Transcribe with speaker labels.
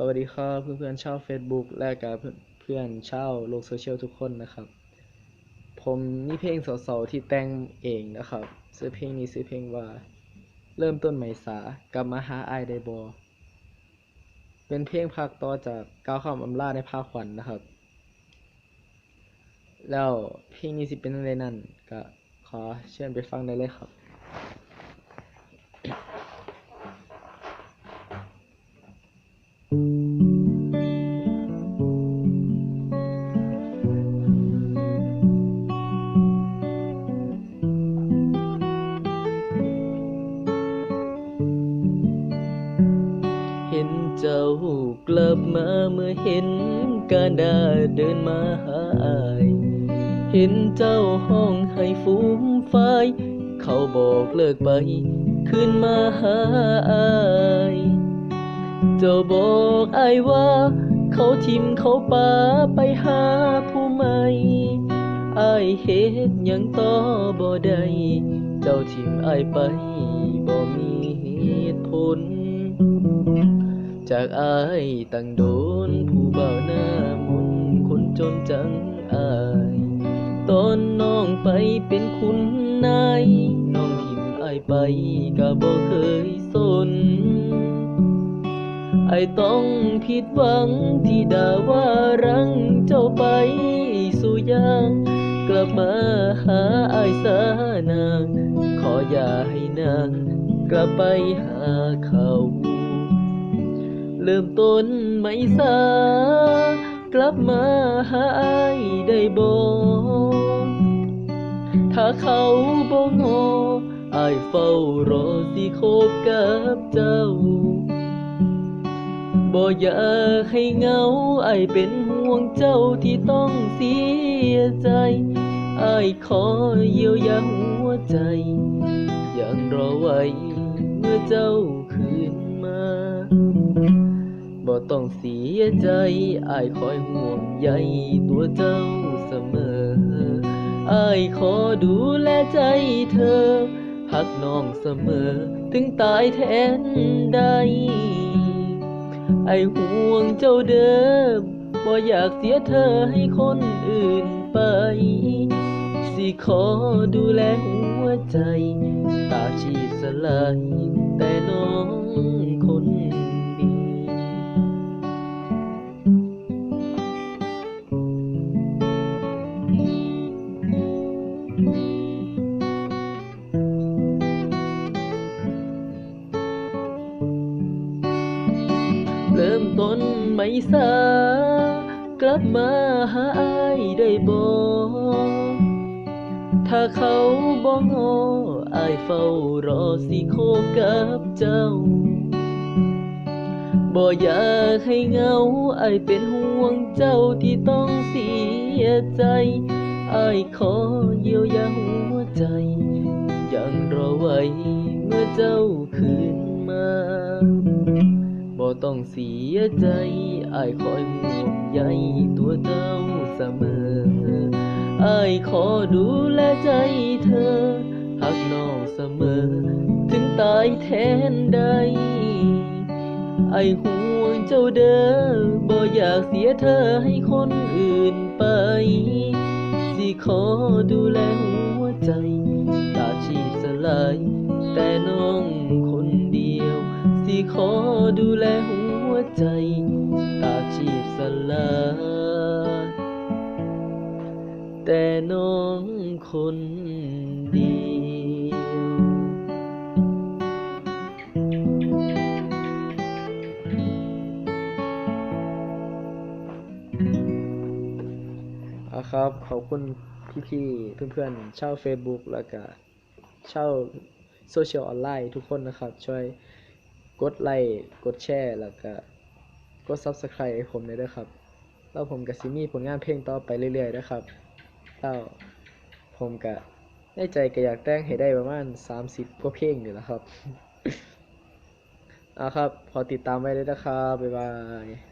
Speaker 1: สวัสดีครับเพื่อนๆชาว Facebook และกับเพื่อนๆชาวโลกโซเชียลทุกคนนะครับ ผมมีเพลงสาวๆที่แต่งเองนะครับชื่อเพลงนี้ชื่อเพลงว่า เริ่มต้นใหม่สากลับมาหาอายได้บ่เป็นเพลงภาคต่อจากก้าวคำอำลาในภาคขวัญนะครับ แล้วเพลงนี้สิเป็นอะไรนั่นก็ขอเชิญไปฟังได้เลยครับ กลับมาเมื่อเห็นการดาเดินมาหาอาย เห็นเจ้าห้องให้ฟูมไฟเขาบอกเลิกไป ขึ้นมาหาอายเจ้าบอกอายว่า เขาทิมเขาป่าไปหาผู้ใหม่อายเฮ็ดยังต่อบ่ได้เจ้าทิมอายไปบ่มีเหตุผล จากอายตั้งโดน ผู้เบาหน้ามนคนจนจังอายตอนน้องไปเป็นคุณนายน้องทิมอายไปก็บ่เคยสนไอต้องผิดหวังที่ด่าว่ารังเจ้าไปสู่ยางกลับมาหาอายสานาง ขออย่าให้นางกลับไปหาเขา เริ่มต้นไม่สากลับมาหาอายได้บ่ถ้าเขาบ่งออายเฝ้ารอสิคบกับเจ้าบ่อยากให้เหงาไอายเป็นห่วงเจ้าที่ต้องเสียใจไอายขอเยียวยาหัวใจยังรอไว้เมื่อเจ้าคืนมา ต้องเสียใจไอายคอยห่วงใยตัวเจ้าเสมอไอายขอดูแลใจเธอหักน้องเสมอ ถึงตายแทนได้ ไอห่วงเจ้าเดิมบ่อยากเสียเธอให้คนอื่นไป สิขอดูแลหัวใจ ตาชีสลายแต่น้อง เริ่มต้นไม่สากลับมาหาอายได้บ่ถ้าเขาบ่งออายเฝ้ารอสิโคกับเจ้าบ่อยากให้เงาอายเป็นห่วงเจ้าที่ต้องเสียใจ อายขอเยียวยาหัวใจ ยังรอไว้เมื่อเจ้าคืนมาบ่ต้องเสียใจอายคอยห่วงใยตัวเจ้าเสมออายขอดูแลใจเธอหักน้องเสมอ ถึงตายแทนได้ไอห่วงเจ้าเด้อบ่อยากเสียเธอให้คนอื่นไป ขอดูแลหัวใจตาชีพสลายแต่น้องคนเดียว สิขอดูแลหัวใจตาชีพสลายแต่น้องคนเดียว อะครับ ขอบคุณพี่ๆเพื่อนๆชาว Facebook แล้วก็ชาวโซเชียลออนไลน์ทุกคนนะครับ ช่วยกดไลค์กดแชร์แล้วก็กด Subscribe ให้ผมด้วยครับ แล้วผมกับซิมี่ผลงานเพลงต่อไปเรื่อยๆนะครับแล้วผมก็ในใจก็อยากแต่งให้ได้ประมาณ 30กว่าเพลงอยู่แล้วครับอะครับ พอติดตามไว้เลยนะครับ บ๊ายบาย